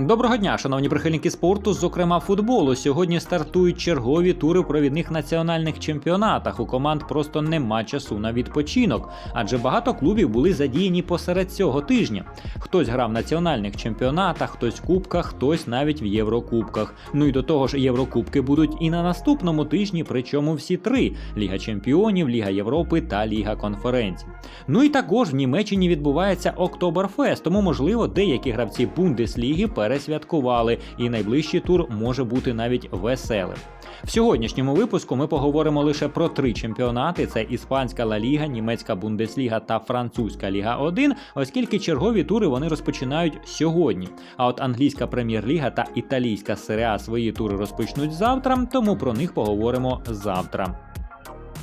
Доброго дня, шановні прихильники спорту, зокрема футболу. Сьогодні стартують чергові тури в провідних національних чемпіонатах. У команд просто нема часу на відпочинок, адже багато клубів були задіяні посеред цього тижня. Хтось грав в національних чемпіонатах, хтось в кубках, хтось навіть в Єврокубках. Ну і до того ж, Єврокубки будуть і на наступному тижні, причому всі три: Ліга Чемпіонів, Ліга Європи та Ліга конференцій. Ну і також в Німеччині відбувається Октоберфест, тому можливо деякі гравці Бундесліги пересвяткували, і найближчий тур може бути навіть веселим. В сьогоднішньому випуску ми поговоримо лише про три чемпіонати: це іспанська Ла Ліга, німецька Бундесліга та французька Ліга 1, оскільки чергові тури вони розпочинають сьогодні. А от англійська прем'єр-ліга та італійська серія свої тури розпочнуть завтра, тому про них поговоримо завтра.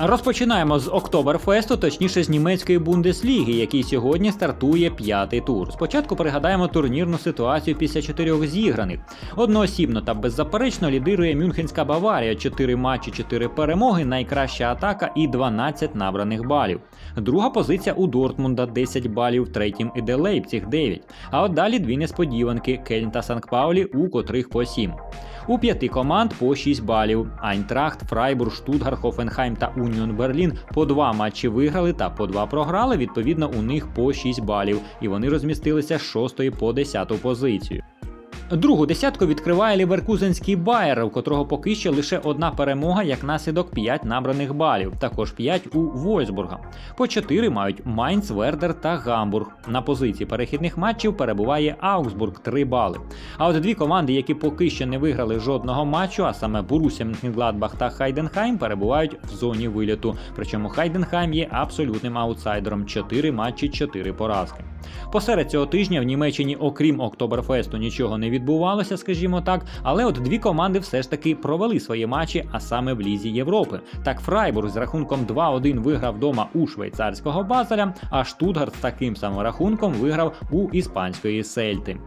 Розпочинаємо з Октоберфесту, точніше з німецької Бундесліги, який сьогодні стартує п'ятий тур. Спочатку пригадаємо турнірну ситуацію після чотирьох зіграних. Одноосібно та беззаперечно лідирує Мюнхенська Баварія, 4 матчі, 4 перемоги, найкраща атака і 12 набраних балів. Друга позиція у Дортмунда 10 балів, третім іде Лейпціг 9. А от далі дві несподіванки Кельн та Санкт-Паулі, у котрих по 7. У п'яти команд по 6 балів. Айнтрахт, Фрайбург, Штутгар, Хофенхайм та Уніон Берлін по два матчі виграли та по два програли. Відповідно, у них по 6 балів, і вони розмістилися з 6 по 10 позицію. Другу десятку відкриває ліверкузенський Байер, у котрого поки що лише одна перемога, як наслідок 5 набраних балів, також 5 у Вольсбурга. По 4 мають Майнц, Вердер та Гамбург. На позиції перехідних матчів перебуває Аугсбург 3 бали. А от дві команди, які поки що не виграли жодного матчу, а саме Борусsia Мönchengladbach та Хайденхайм, перебувають в зоні виліту. Причому Хайденхайм є абсолютним аутсайдером 4 матчі, 4 поразки. Посеред цього тижня в Німеччині, окрім Октоберфесту, нічого не відбувалося, скажімо так. Але от дві команди все ж таки провели свої матчі, а саме в Лізі Європи. Так, Фрайбург з рахунком 2-1 виграв вдома у швейцарського Базеля, а Штутгарт з таким самим рахунком виграв у іспанської Сельти.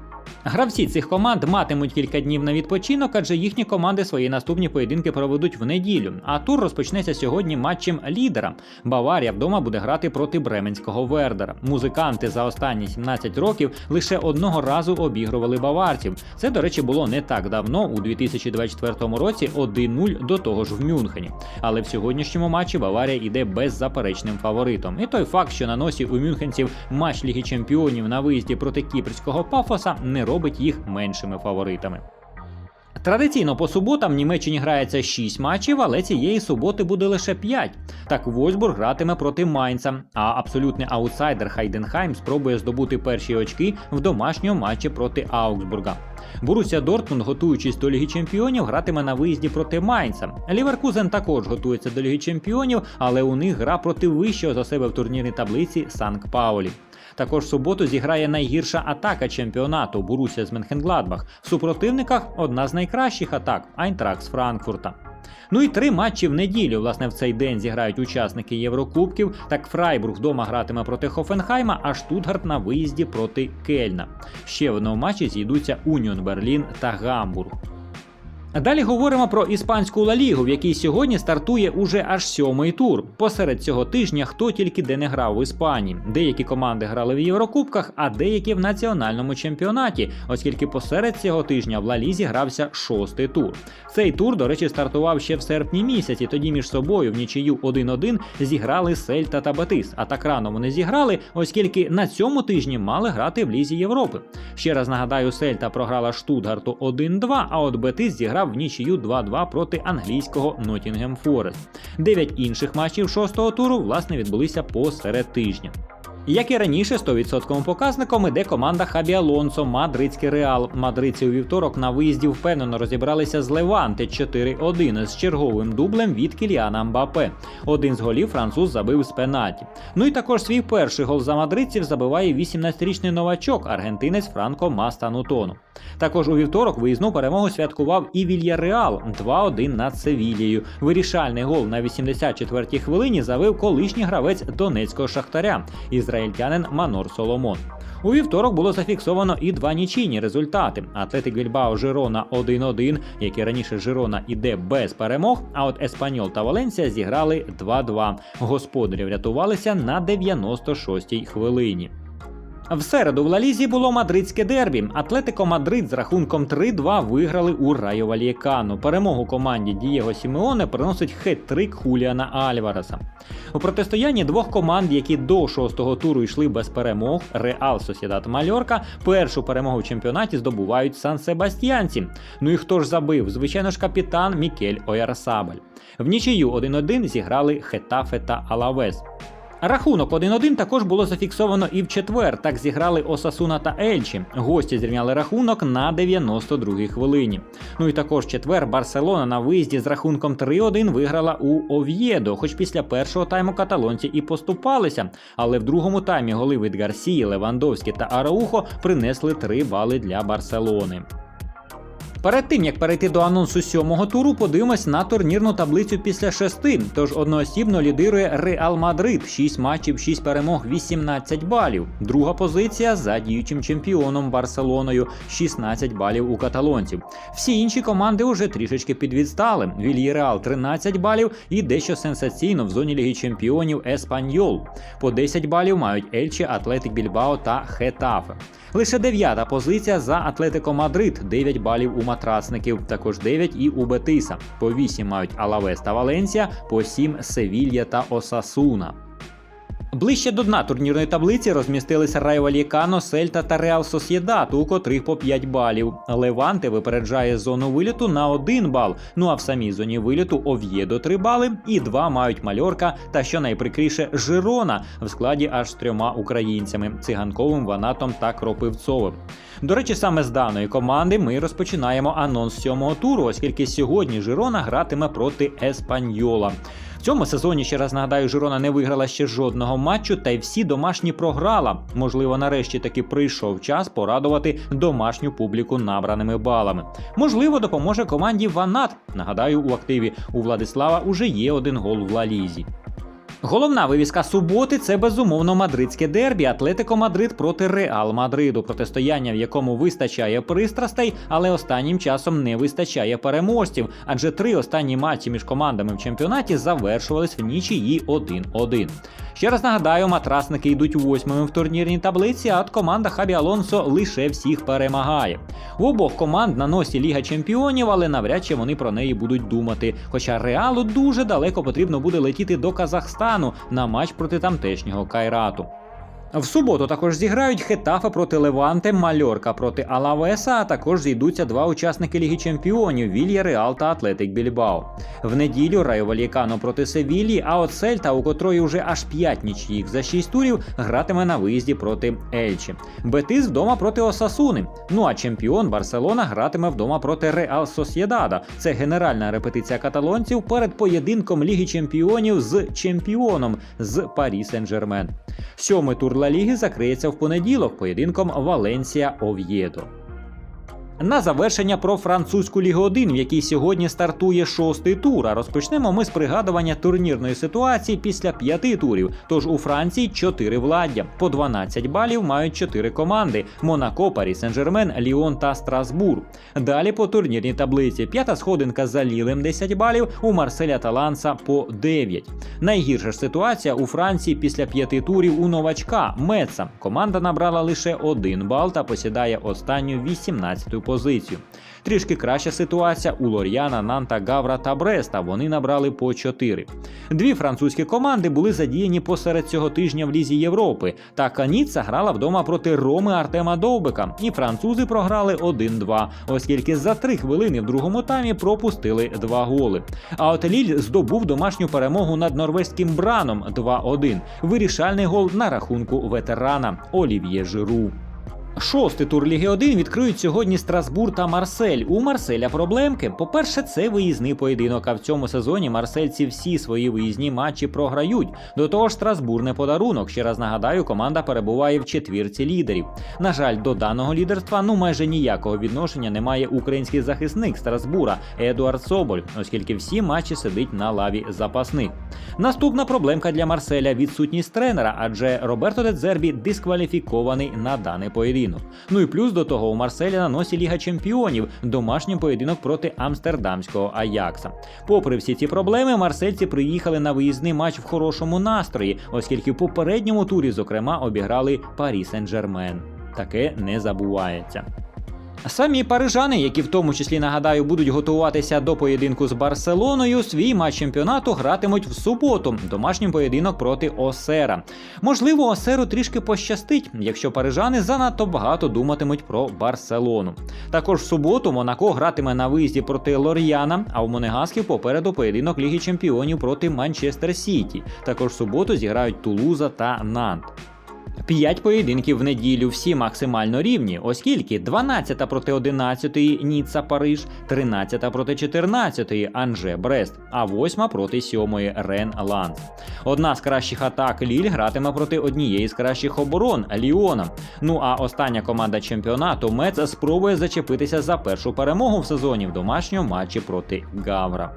Гравці цих команд матимуть кілька днів на відпочинок, адже їхні команди свої наступні поєдинки проведуть в неділю. А тур розпочнеться сьогодні матчем лідера. Баварія вдома буде грати проти Бременського Вердера. Музиканти за останні 17 років лише одного разу обігрували баварців. Це, до речі, було не так давно, у 2024 році 1-0 до того ж в Мюнхені. Але в сьогоднішньому матчі Баварія йде беззаперечним фаворитом. І той факт, що на носі у мюнхенців матч Ліги Чемпіонів на виїзді проти кіпрського пафоса, не робить їх меншими фаворитами. Традиційно по суботам в Німеччині грається 6 матчів, але цієї суботи буде лише 5. Так Вольсбург гратиме проти Майнца, а абсолютний аутсайдер Хайденхайм спробує здобути перші очки в домашньому матчі проти Аугсбурга. Боруся Дортмунд, готуючись до Ліги Чемпіонів, гратиме на виїзді проти Майнца. Ліверкузен також готується до Ліги Чемпіонів, але у них гра проти вищого за себе в турнірній таблиці Санкт Паулі. Також в суботу зіграє найгірша атака чемпіонату Боруся з Менхенгладбах. В супротивниках одна з найкращих атак Айнтрак з Франкфурта. Ну і три матчі в неділю. Власне, в цей день зіграють учасники Єврокубків. Так Фрайбург вдома гратиме проти Хофенхайма, а Штутгарт на виїзді проти Кельна. Ще в одному матчі зійдуться Уніон Берлін та Гамбург. Далі говоримо про іспанську Ла Лігу, в якій сьогодні стартує уже аж сьомий тур. Посеред цього тижня хто тільки де не грав в Іспанії. Деякі команди грали в Єврокубках, а деякі в національному чемпіонаті, оскільки посеред цього тижня в Ла Лізі грався шостий тур. Цей тур, до речі, стартував ще в серпні місяці. Тоді між собою в нічию 1-1 зіграли Сельта та Батис. А так рано вони зіграли, оскільки на цьому тижні мали грати в Лізі Європи. Ще раз нагадаю, Сельта програла Штутгарту 1-2, а от Бетис зіграв в нічию 2-2 проти англійського Nottingham Forest. Дев'ять інших матчів шостого туру власне відбулися посеред тижня. Як і раніше, 100% показником іде команда Хабі Алонсо, Мадридський Реал. Мадридці у вівторок на виїзді впевнено розібралися з Леванте 4-1 з черговим дублем від Кіліана Мбапе. Один з голів француз забив з пенаті. Ну і також свій перший гол за мадридців забиває 18-річний новачок, аргентинець Франко Мастанутону. Також у вівторок виїзну перемогу святкував і Вільяреал 2-1 над Севілією. Вирішальний гол на 84-й хвилині завив колишній гравець донецького шахтаря ізраїльтянин Манор Соломон. У вівторок було зафіксовано і два нічийні результати. Атлетик Вільбао Жирона 1-1, як і раніше Жирона іде без перемог. А от Еспаньол та Валенсія зіграли 2-2. Господарі врятувалися на 96-й хвилині. В середу в Лалізі було мадридське дербі. Атлетико Мадрид з рахунком 3-2 виграли у Райо Вальєкану. Перемогу команді Дієго Сімеоне приносить хет-трик Хуліана Альвареса. У протистоянні двох команд, які до шостого туру йшли без перемог, Реал Сосідат Мальорка, першу перемогу в чемпіонаті здобувають Сан Себастьянці. Ну і хто ж забив? Звичайно ж, капітан Мікель Оярсабель. В нічию 1-1 зіграли Хетафе та Алавес. Рахунок 1-1 також було зафіксовано і в четвер. Так зіграли Осасуна та Ельчі. Гості зрівняли рахунок на 92-й хвилині. Ну і також четвер Барселона на виїзді з рахунком 3-1 виграла у Ов'єдо, хоч після першого тайму каталонці і поступалися. Але в другому таймі голи від Гарсії, Левандовські та Араухо принесли 3 бали для Барселони. Перед тим як перейти до анонсу сьомого туру, подивимось на турнірну таблицю після шести. Тож одноосібно лідирує Реал Мадрид, 6 матчів, 6 перемог, 18 балів. Друга позиція за діючим чемпіоном Барселоною, 16 балів у каталонців. Всі інші команди уже трішечки підвідстали. Вільєреал 13 балів і дещо сенсаційно в зоні Ліги Чемпіонів Еспаньол. По 10 балів мають Ельче, Атлетик Більбао та Хетафе. Лише дев'ята позиція за Атлетико Мадрид, 9 балів у матрасників, також 9 і у Бетиса. По 8 мають Алавес та Валенсія, по 7 Севілья та Осасуна. Ближче до дна турнірної таблиці розмістилися Райо Вальєкано, Сельта та Реал Сосєдат, у котрих по 5 балів. Леванте випереджає зону виліту на 1 бал. Ну а в самій зоні виліту Ов'єдо 3 бали і 2 мають Мальорка та що найприкріше Жирона в складі аж з трьома українцями циганковим, ванатом та кропивцовим. До речі, саме з даної команди ми розпочинаємо анонс сьомого туру, оскільки сьогодні Жирона гратиме проти Еспаньола. Цьому сезоні ще раз нагадаю, Жирона не виграла ще жодного матчу, та й всі домашні програла. Можливо, нарешті таки прийшов час порадувати домашню публіку набраними балами. Можливо, допоможе команді Ванат. Нагадаю, у активі у Владислава уже є один гол в Лалізі. Головна вивіска суботи це безумовно мадридське дербі Атлетико Мадрид проти Реал Мадриду, протистояння, в якому вистачає пристрастей, але останнім часом не вистачає переможців, адже три останні матчі між командами в чемпіонаті завершувались в нічиї 1-1. Ще раз нагадаю, матрасники йдуть восьмими в турнірній таблиці, а от команда Хабі Алонсо лише всіх перемагає. У обох команд на носі Ліга Чемпіонів, але навряд чи вони про неї будуть думати. Хоча Реалу дуже далеко потрібно буде летіти до Казахстану на матч проти тамтешнього Кайрату. В суботу також зіграють Хетафа проти Леванте, Мальорка проти Алавеса, а також зійдуться два учасники Ліги Чемпіонів Вілья Реал та Атлетик Більбао. В неділю Райо Вальєкано проти Севілії, а от Сельта, у котрої вже аж 5 нічиїх за 6 турів, гратиме на виїзді проти Ельчі. Бетис вдома проти Осасуни. Ну а чемпіон Барселона гратиме вдома проти Реал Сосєдада. Це генеральна репетиція каталонців перед поєдинком Ліги Чемпіонів з чемпіоном з Парі Сен-Жермен. Сьомий тур Ла Ліги закриється в понеділок поєдинком Валенсія Ов'єдо. На завершення про французьку лігу 1, в якій сьогодні стартує шостий тур. А розпочнемо ми з пригадування турнірної ситуації після п'яти турів. Тож у Франції чотири владдя. По 12 балів мають чотири команди: Монако, Парі Сен-Жермен, Ліон та Страсбур. Далі по турнірній таблиці п'ята сходинка за Лілем 10 балів, у Марселя та Ланса по 9. Найгірша ж ситуація у Франції після п'яти турів у новачка Меца. Команда набрала лише один бал та посідає останню 18-ту позицію. Трішки краща ситуація у Лор'яна, Нанта, Гавра та Бреста. Вони набрали по 4. Дві французькі команди були задіяні посеред цього тижня в Лізі Європи. Та Каніца грала вдома проти Роми Артема Довбика. І французи програли 1-2, оскільки за три хвилини в другому таймі пропустили два голи. А от Ліль здобув домашню перемогу над норвезьким браном 2-1. Вирішальний гол на рахунку ветерана Олів'є Жиру. Шостий тур Ліги 1 відкриють сьогодні Страсбур та Марсель. У Марселя проблемки. По-перше, це виїзний поєдинок. А в цьому сезоні марсельці всі свої виїзні матчі програють. До того ж, Страсбур не подарунок. Ще раз нагадаю, команда перебуває в четвірці лідерів. На жаль, до даного лідерства ну майже ніякого відношення не має український захисник Страсбура Едуард Соболь, оскільки всі матчі сидить на лаві запасних. Наступна проблемка для Марселя відсутність тренера, адже Роберто Дедзербі дискваліфікований на даний поєдинок. Поєдинок. Ну і плюс до того у Марселя на носі Ліга Чемпіонів, домашній поєдинок проти амстердамського Аякса. Попри всі ці проблеми, марсельці приїхали на виїзний матч в хорошому настрої, оскільки в попередньому турі, зокрема, обіграли Парі Сен-Жермен. Таке не забувається. Самі парижани, які в тому числі нагадаю, будуть готуватися до поєдинку з Барселоною, свій матч чемпіонату гратимуть в суботу. Домашній поєдинок проти Осера. Можливо, Осеру трішки пощастить, якщо парижани занадто багато думатимуть про Барселону. Також в суботу Монако гратиме на виїзді проти Лор'яна, а у Монегасків попереду поєдинок Ліги Чемпіонів проти Манчестер Сіті. Також в суботу зіграють Тулуза та Нант. П'ять поєдинків в неділю всі максимально рівні, оскільки 12 проти 11 Ніцца Париж, 13 проти 14 Анже Брест, а 8 проти 7 Рен Ланс. Одна з кращих атак Ліль гратиме проти однієї з кращих оборон Ліона. Ну а остання команда чемпіонату Мец спробує зачепитися за першу перемогу в сезоні в домашньому матчі проти Гавра.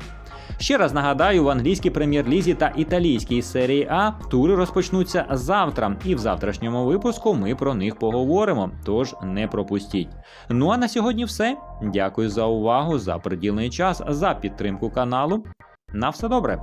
Ще раз нагадаю, в англійській прем'єр-лізі та італійській серії А тури розпочнуться завтра, і в завтрашньому випуску ми про них поговоримо. Тож не пропустіть. Ну а на сьогодні все. Дякую за увагу, за приділений час, за підтримку каналу. На все добре.